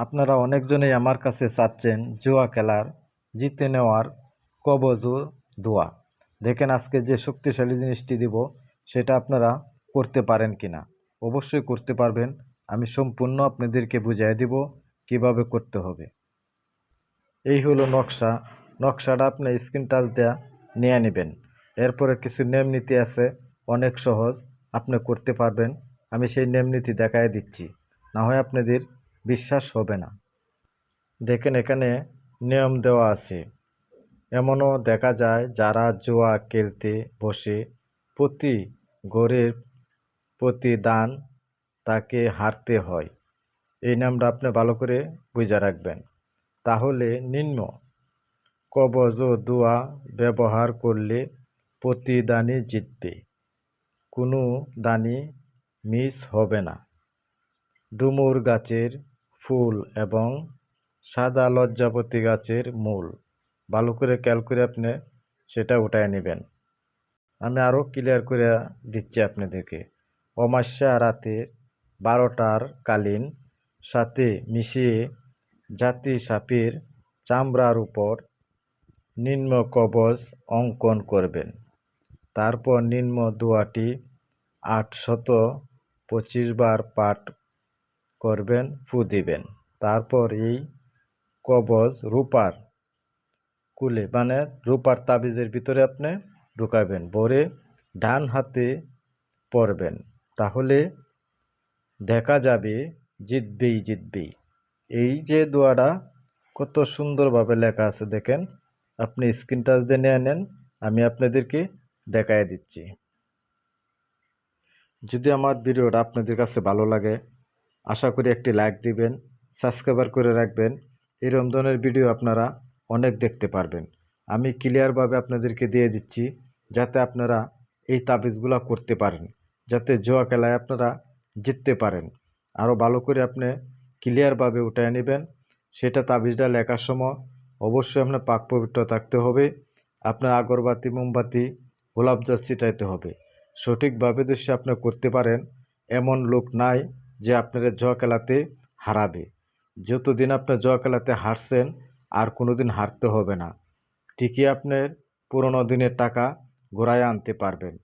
আপনারা অনেকজনেই আমার কাছে চাচ্ছেন জুয়া খেলার, জিতে নেওয়ার কবজ দোয়া। দেখেন আজকে যে শক্তিশালী জিনিসটি দিব, সেটা আপনারা করতে পারেন কিনা। অবশ্যই করতে পারবেন। আমি সম্পূর্ণ আপনাদেরকে বুঝিয়ে দিব কীভাবে করতে হবে। এই হলো নকশা। নকশাটা আপনি স্ক্রিন টাচ দেয়া নিয়ে নেবেন। এরপরে কিছু নেম নীতি আছে, অনেক সহজ। আপনি করতে পারবেন। আমি সেই নেম নীতি দেখায় দিচ্ছি। না হয় আপনাদের বিশ্বাস হবে না। দেখেন এখানে নিয়ম দেওয়া আছে। এমনও দেখা যায় যারা জুয়া, খেলতে বসে প্রতি গড়ের প্রতি দান তাকে হারতে হয়। এই নামটা আপনি ভালো করে বুঝে রাখবেন। তাহলে নিম্ন কবজ ও দোয়া ব্যবহার করলে প্রতি প্রতিদানই জিতবে। কোনো দানি মিস হবে না। ডুমুর গাছের ফুল এবং সাদা লজ্জাপতি গাছের মূল। ভালো করে খেয়াল করে আপনি সেটা উঠায় নেবেন। আমি আরও ক্লিয়ার করে দিচ্ছি আপনাদেরকে। অমাস্যা রাতে বারোটার কালীন সাথে মিশিয়ে জাতি সাপের চামড়ার উপর নিম্ন কবচ অঙ্কন করবেন। তারপর নিম্ন দোয়াটি আটশত পঁচিশ বার পাঠ করবেন, ফু দিবেন। তারপর এই কবজ রূপার কুলে মানে রূপার তাবিজের ভিতরে আপনি ঢুকাবেন, ভরে ডান হাতে পরবেন। তাহলে দেখা যাবে জিতবেই জিতবেই। এই যে দোয়াটা কত সুন্দরভাবে লেখা আছে দেখেন। আপনি স্ক্রিন টাচ দিয়ে নিয়ে নেন, আমি আপনাদেরকে দেখায় দিচ্ছি। যদি আমার ভিডিওটা আপনাদের কাছে ভালো লাগে আশা করি একটি লাইক দিবেন সাবস্ক্রাইবার করে রাখবেন। এরকম ধরনের ভিডিও আপনারা অনেক দেখতে পারবেন। আমি ক্লিয়ারভাবে আপনাদেরকে দিয়ে দিচ্ছি, যাতে আপনারা এই তাবিজগুলো করতে পারেন, যাতে জোয়া খেলায় আপনারা জিততে পারেন। আরও ভালো করে আপনি ক্লিয়ারভাবে উঠায় নেবেন, সেটা তাবিজটা লেখার সময় অবশ্যই আপনার পাক পবিত্র থাকতে হবে, আপনার আগরবাতি, মোমবাতি গোলাপজল ছিটাইতে হবে। সঠিকভাবে যদি আপনি করতে পারেন, এমন লোক নাই যে আপনার জয়কালাতে হারাবে। যতদিন আপনার জয়কালাতে হারছেন, আর কোনো দিন হারতে হবে না। ঠিকই আপনার পুরনো দিনের টাকা ঘোরায় আনতে পারবেন।